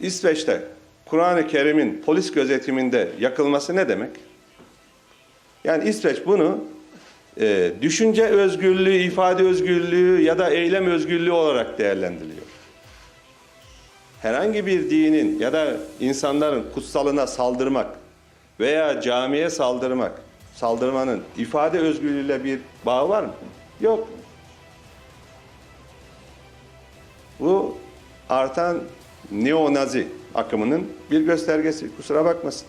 İsveç'te Kur'an-ı Kerim'in polis gözetiminde yakılması ne demek? Yani İsveç bunu e, düşünce özgürlüğü, ifade özgürlüğü ya da eylem özgürlüğü olarak değerlendiriliyor. Herhangi bir dinin ya da insanların kutsalına saldırmak veya camiye saldırmak, saldırmanın ifade özgürlüğüyle bir bağı var mı? Yok. Bu artan neo-nazi akımının bir göstergesi. Kusura bakmasın.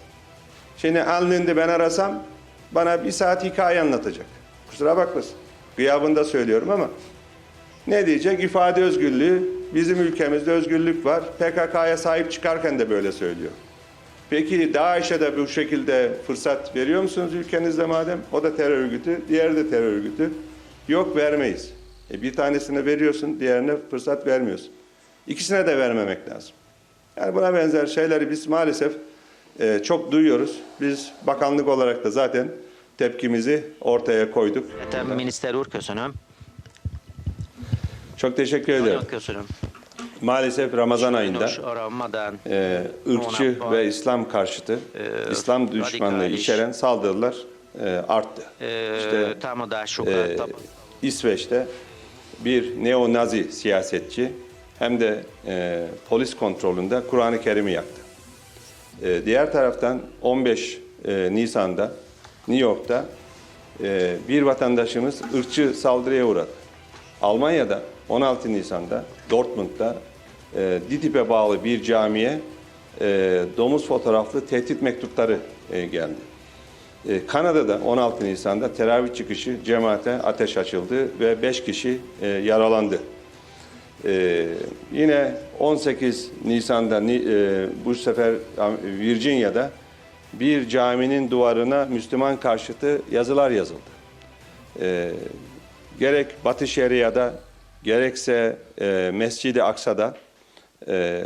Şimdi alnında ben arasam bana bir saat hikaye anlatacak. Kusura bakmasın. Gıyabında söylüyorum ama ne diyecek? İfade özgürlüğü, bizim ülkemizde özgürlük var. PKK'ya sahip çıkarken de böyle söylüyor. Peki DAEŞ'e de bu şekilde fırsat veriyor musunuz ülkenizde madem? O da terör örgütü, diğeri de terör örgütü. Yok vermeyiz. E bir tanesine veriyorsun, diğerine fırsat vermiyorsun. İkisine de vermemek lazım. Yani buna benzer şeyleri biz maalesef e, çok duyuyoruz. Biz bakanlık olarak da zaten tepkimizi ortaya koyduk. Miniszter úr, köszönöm. Çok teşekkür ederim. Köszönöm. Maalesef Ramazan ayında e, ırkçı ve İslam karşıtı, e, İslam düşmanlığı içeren saldırılar e, arttı. e, İşte e, İsveç'te bir neo-nazi siyasetçi hem de e, polis kontrolünde Kur'an-ı Kerim'i yaktı. E, diğer taraftan 15 e, Nisan'da New York'ta e, bir vatandaşımız ırkçı saldırıya uğradı. Almanya'da 16 Nisan'da Dortmund'da e, DİTİB'e bağlı bir camiye e, domuz fotoğraflı tehdit mektupları e, geldi. E, Kanada'da 16 Nisan'da teravih çıkışı cemaate ateş açıldı ve 5 kişi e, yaralandı. E, yine 18 Nisan'da ni- e, bu sefer Virginia'da bir caminin duvarına Müslüman karşıtı yazılar yazıldı. E, gerek Batı Şeria'da gerekse e, Mescid-i Aksa'da e,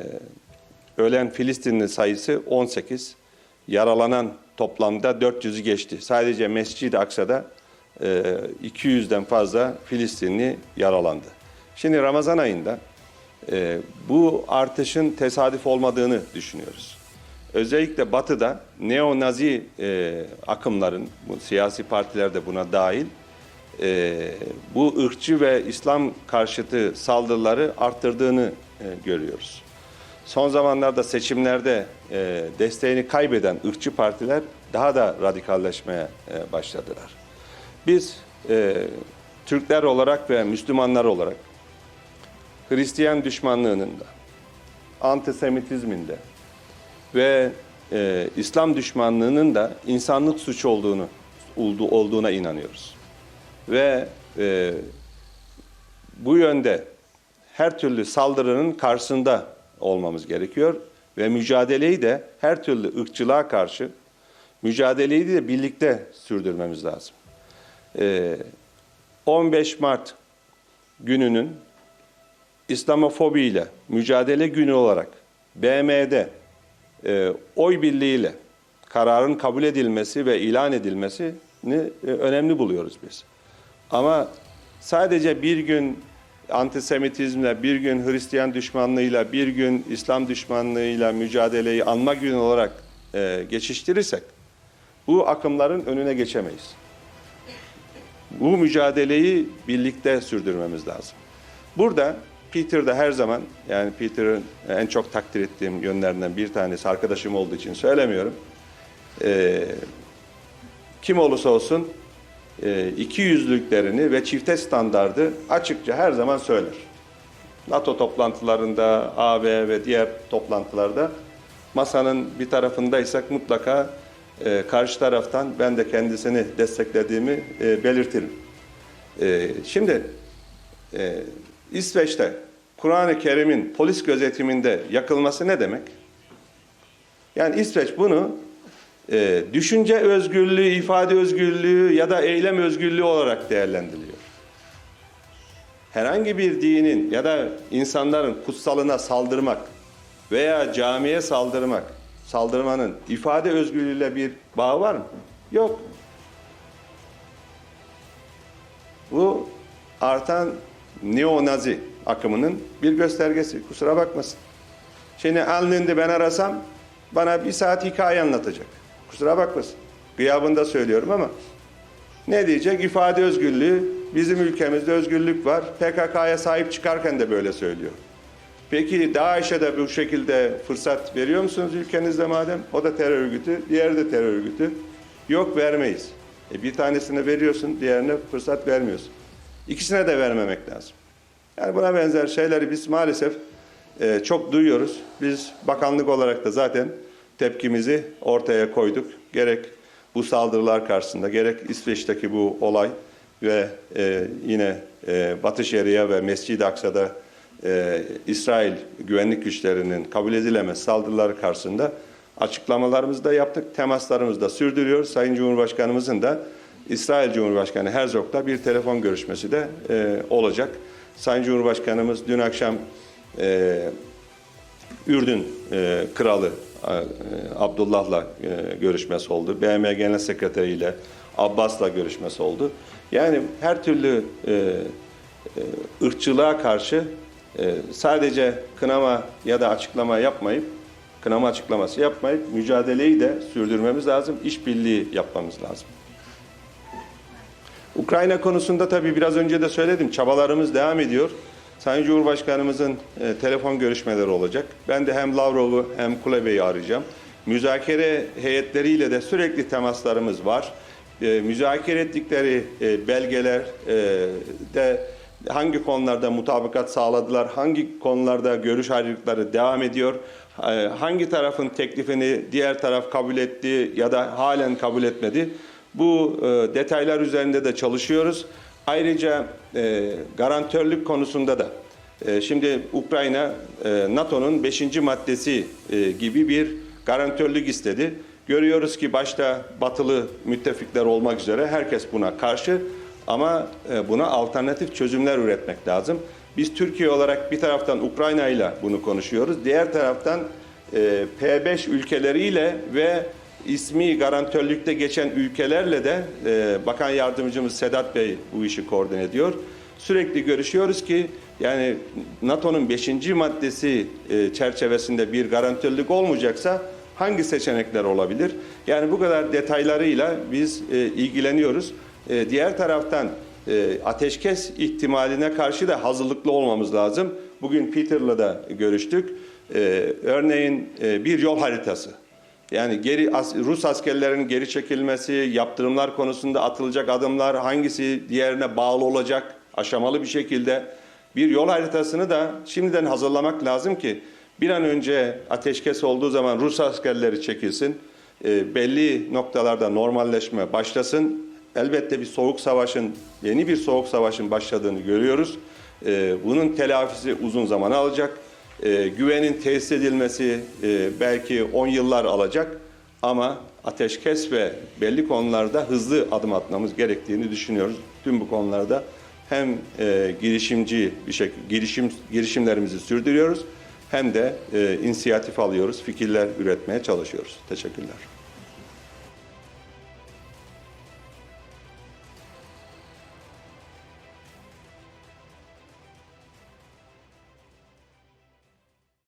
ölen Filistinli sayısı 18, yaralanan toplamda 400'ü geçti. Sadece Mescid-i Aksa'da e, 200'den fazla Filistinli yaralandı. Şimdi Ramazan ayında e, bu artışın tesadüf olmadığını düşünüyoruz. Özellikle Batı'da neo-nazi e, akımların, bu siyasi partiler de buna dahil, e, bu ırkçı ve İslam karşıtı saldırıları arttırdığını e, görüyoruz. Son zamanlarda seçimlerde e, desteğini kaybeden ırkçı partiler daha da radikalleşmeye e, başladılar. Biz e, Türkler olarak ve Müslümanlar olarak Hristiyan düşmanlığının da, antisemitizminde ve e, İslam düşmanlığının da insanlık suçu olduğunu oldu- olduğuna inanıyoruz. Ve e, bu yönde her türlü saldırının karşısında olmamız gerekiyor ve mücadeleyi de her türlü ırkçılığa karşı mücadeleyi de birlikte sürdürmemiz lazım. Ee, 15 Mart gününün İslamofobi ile mücadele günü olarak BM'de e, oy birliğiyle kararın kabul edilmesi ve ilan edilmesini e, önemli buluyoruz biz. Ama sadece bir gün antisemitizmle, bir gün Hristiyan düşmanlığıyla, bir gün İslam düşmanlığıyla mücadeleyi anma günü olarak e, geçiştirirsek bu akımların önüne geçemeyiz. Bu mücadeleyi birlikte sürdürmemiz lazım. Burada Peter de her zaman yani Peter'ın en çok takdir ettiğim yönlerinden bir tanesi arkadaşım olduğu için söylemiyorum. Ee, kim olursa olsun e, iki yüzlüklerini ve çifte standardı açıkça her zaman söyler. NATO toplantılarında, AB ve diğer toplantılarda masanın bir tarafındaysak mutlaka e, karşı taraftan ben de kendisini desteklediğimi e, belirtirim. E, şimdi e, İsveç'te Kur'an-ı Kerim'in polis gözetiminde yakılması ne demek? Yani İsveç bunu e, düşünce özgürlüğü, ifade özgürlüğü ya da eylem özgürlüğü olarak değerlendiriliyor. Herhangi bir dinin ya da insanların kutsalına saldırmak veya camiye saldırmak, saldırmanın ifade özgürlüğüyle bir bağı var mı? Yok. Bu artan neo-nazi akımının bir göstergesi. Kusura bakmasın. Şimdi alnında ben arasam bana bir saat hikaye anlatacak. Kusura bakmasın. Gıyabında söylüyorum ama ne diyecek? İfade özgürlüğü, bizim ülkemizde özgürlük var. PKK'ya sahip çıkarken de böyle söylüyor. Peki DAEŞ'e de bu şekilde fırsat veriyor musunuz ülkenizde madem? O da terör örgütü, diğeri de terör örgütü. Yok vermeyiz. E bir tanesine veriyorsun, diğerine fırsat vermiyorsun. İkisine de vermemek lazım. Yani buna benzer şeyleri biz maalesef e, çok duyuyoruz. Biz bakanlık olarak da zaten tepkimizi ortaya koyduk. Gerek bu saldırılar karşısında, gerek İsveç'teki bu olay ve e, yine e, Batı Şeria ve Mescid-i Aksa'da e, İsrail güvenlik güçlerinin kabul edilemez saldırıları karşısında açıklamalarımızı da yaptık, temaslarımızı da sürdürüyoruz. Sayın Cumhurbaşkanımızın da İsrail Cumhurbaşkanı Herzog'la bir telefon görüşmesi de e, olacak. Sayın Cumhurbaşkanımız dün akşam e, Ürdün e, Kralı e, Abdullah'la e, görüşmesi oldu. BM Genel Sekreteri ile Abbas'la görüşmesi oldu. Yani her türlü e, e, ırkçılığa karşı e, sadece kınama ya da açıklama yapmayıp kınama açıklaması yapmayıp mücadeleyi de sürdürmemiz lazım. işbirliği yapmamız lazım. Ukrayna konusunda tabii biraz önce de söyledim. Çabalarımız devam ediyor. Sayın Cumhurbaşkanımızın e, telefon görüşmeleri olacak. Ben de hem Lavrov'u hem Kulebe'yi arayacağım. Müzakere heyetleriyle de sürekli temaslarımız var. E, müzakere ettikleri e, belgeler e, de hangi konularda mutabakat sağladılar, hangi konularda görüş ayrılıkları devam ediyor, e, hangi tarafın teklifini diğer taraf kabul etti ya da halen kabul etmedi. Bu e, detaylar üzerinde de çalışıyoruz. Ayrıca e, garantörlük konusunda da e, şimdi Ukrayna e, NATO'nun 5. maddesi e, gibi bir garantörlük istedi. Görüyoruz ki başta batılı müttefikler olmak üzere herkes buna karşı ama e, buna alternatif çözümler üretmek lazım. Biz Türkiye olarak bir taraftan Ukrayna ile bunu konuşuyoruz. Diğer taraftan e, P5 ülkeleriyle ve ismi garantörlükte geçen ülkelerle de e, Bakan Yardımcımız Sedat Bey bu işi koordine ediyor. Sürekli görüşüyoruz ki yani NATO'nun 5. maddesi e, çerçevesinde bir garantörlük olmayacaksa hangi seçenekler olabilir? Yani bu kadar detaylarıyla biz e, ilgileniyoruz. E, diğer taraftan e, ateşkes ihtimaline karşı da hazırlıklı olmamız lazım. Bugün Peter'la da görüştük. E, örneğin e, bir yol haritası. Yani geri Rus askerlerin geri çekilmesi, yaptırımlar konusunda atılacak adımlar hangisi diğerine bağlı olacak aşamalı bir şekilde bir yol haritasını da şimdiden hazırlamak lazım ki bir an önce ateşkes olduğu zaman Rus askerleri çekilsin, e, belli noktalarda normalleşme başlasın. Elbette bir soğuk savaşın, yeni bir soğuk savaşın başladığını görüyoruz. E, bunun telafisi uzun zaman alacak. E, güvenin tesis edilmesi e, belki 10 yıllar alacak ama ateşkes ve belli konularda hızlı adım atmamız gerektiğini düşünüyoruz. Tüm bu konularda hem e, girişimci bir şekilde girişim girişimlerimizi sürdürüyoruz hem de e, inisiyatif alıyoruz, fikirler üretmeye çalışıyoruz. Teşekkürler.